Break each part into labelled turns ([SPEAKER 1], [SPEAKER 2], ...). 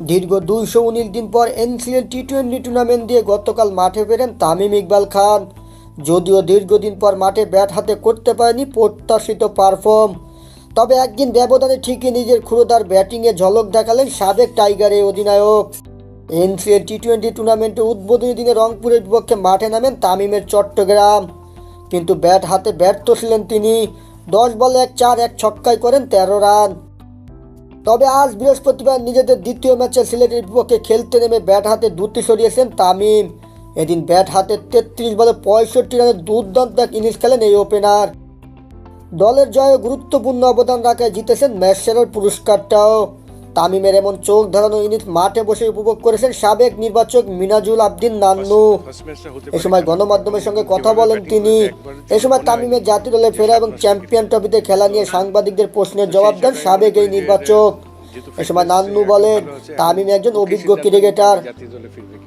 [SPEAKER 1] দীর্ঘ দুইশো উনিশ দিন পর এনসিএল টি টোয়েন্টি টুর্নামেন্ট দিয়ে গতকাল মাঠে ফেরেন তামিম ইকবাল খান। যদিও দীর্ঘদিন পর মাঠে ব্যাট হাতে করতে পারেনি প্রত্যাশিত পারফর্ম তবে একদিন ব্যবধানে ঠিকই নিজের ক্ষুরোদার ব্যাটিংয়ে ঝলক দেখালেন সাবেক টাইগারের অধিনায়ক। এনসিএল টি টোয়েন্টি টুর্নামেন্টে উদ্বোধনী দিনে রংপুরের বিপক্ষে মাঠে নামেন তামিমের চট্টগ্রাম। কিন্তু ব্যাট হাতে ব্যর্থ ছিলেন তিনি। দশ বলে এক চার এক ছক্কায় করেন তেরো রান। তবে আজ বৃহস্পতিবার নিজেদের দ্বিতীয় ম্যাচে সিলেটের বিপক্ষে খেলতে নেমে ব্যাট হাতে দুটি সরিয়েছেন তামিম। এদিন ব্যাট হাতে তেত্রিশ বলে পঁয়ষট্টি রানের দুর্দান্ত এক ইনিংস খেলেন এই ওপেনার। দলের জয়ে গুরুত্বপূর্ণ অবদান রাখায় জিতেছেন ম্যাচ সেরার পুরস্কারটাও। তামিমের এমন চোখ ধরানো ইনিংস মাঠে বসে উপভোগ করেছেন সাবেক নির্বাচক মিনাজুল আবদিন নান্নু। এ সময় গণমাধ্যমের সঙ্গে কথা বলেন তিনি। এ সময় তামিমের জাতীয় দলে ফেরা এবং চ্যাম্পিয়ন ট্রফিতে খেলা নিয়ে সাংবাদিকদের প্রশ্নের জবাব দেন সাবেক এই নির্বাচক। এ সময় নান্নু বলেন, তামিম একজন অভিজ্ঞ ক্রিকেটার।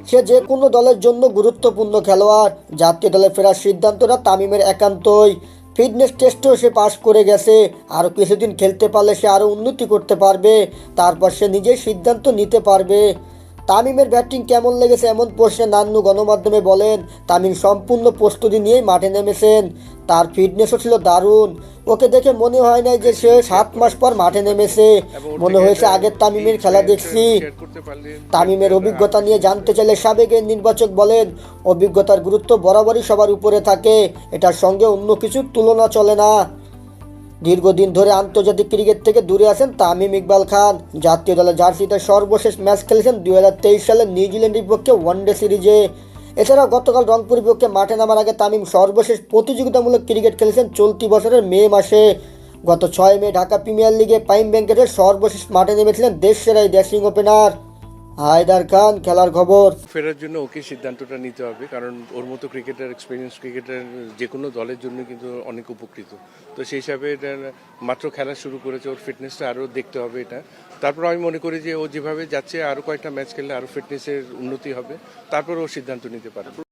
[SPEAKER 1] সে যে কোনো দলের জন্য গুরুত্বপূর্ণ খেলোয়াড়। জাতীয় দলে ফেরার সিদ্ধান্তটা তামিমের একান্তই। ফিটনেস টেস্টও সে পাস করে গেছে। আরও কিছুদিন খেলতে পারলে সে আরও উন্নতি করতে পারবে। তারপর সে নিজের সিদ্ধান্ত নিতে পারবে। তামিমের ব্যাটিং কেমন লেগেছে এমন প্রশ্নে নান্নু গণমাধ্যমে বলেন তামিম সম্পূর্ণ প্রস্তুতি নিয়েই মাঠে নেমেছেন। তার ফিটনেসও ছিল দারুণ। ওকে দেখে মনে হয় নাই যে সে সাত মাস পর মাঠে নেমেছে। মনে হয়েছে আগের তামিমের খেলা দেখছি। তামিমের অভিজ্ঞতা নিয়ে জানতে চাইলে সাবেকের নির্বাচক বলেন অভিজ্ঞতার গুরুত্ব বরাবরই সবার উপরে থাকে। এটার সঙ্গে অন্য কিছুর তুলনা চলে না। দীর্ঘদিন ধরে আন্তর্জাতিক ক্রিকেট থেকে দূরে আছেন তামিম ইকবাল খান। জাতীয় দলের জার্সিতে সর্বশেষ ম্যাচ খেলেছেন দুই হাজার তেইশ সালে নিউজিল্যান্ডের বিপক্ষে ওয়ানডে সিরিজে। এছাড়াও গতকাল রংপুর বিপক্ষে মাঠে নামার আগে তামিম সর্বশেষ প্রতিযোগিতামূলক ক্রিকেট খেলেছেন চলতি বছরের মে মাসে। গত ছয় মে ঢাকা প্রিমিয়ার লিগে পাইম ব্যাংকের সর্বশেষ মাঠে নেমেছিলেন দেশ সেরা এই ড্যাশিং ওপেনার। হায়দার খান, খেলার খবর।
[SPEAKER 2] ফেরার জন্য ওকে সিদ্ধান্তটা নিতে হবে, কারণ ওর মতো ক্রিকেটার এক্সপিরিয়েন্স ক্রিকেটার যে কোনো দলের জন্য কিন্তু অনেক উপকৃত। তো সেই হিসাবে এটা মাত্র খেলা শুরু করেছে, ওর ফিটনেসটা আরও দেখতে হবে এটা। তারপর আমি মনে করি যে ও যেভাবে যাচ্ছে, আরও কয়েকটা ম্যাচ খেললে আরও ফিটনেসের উন্নতি হবে। তারপর ও সিদ্ধান্ত নিতে পারবে।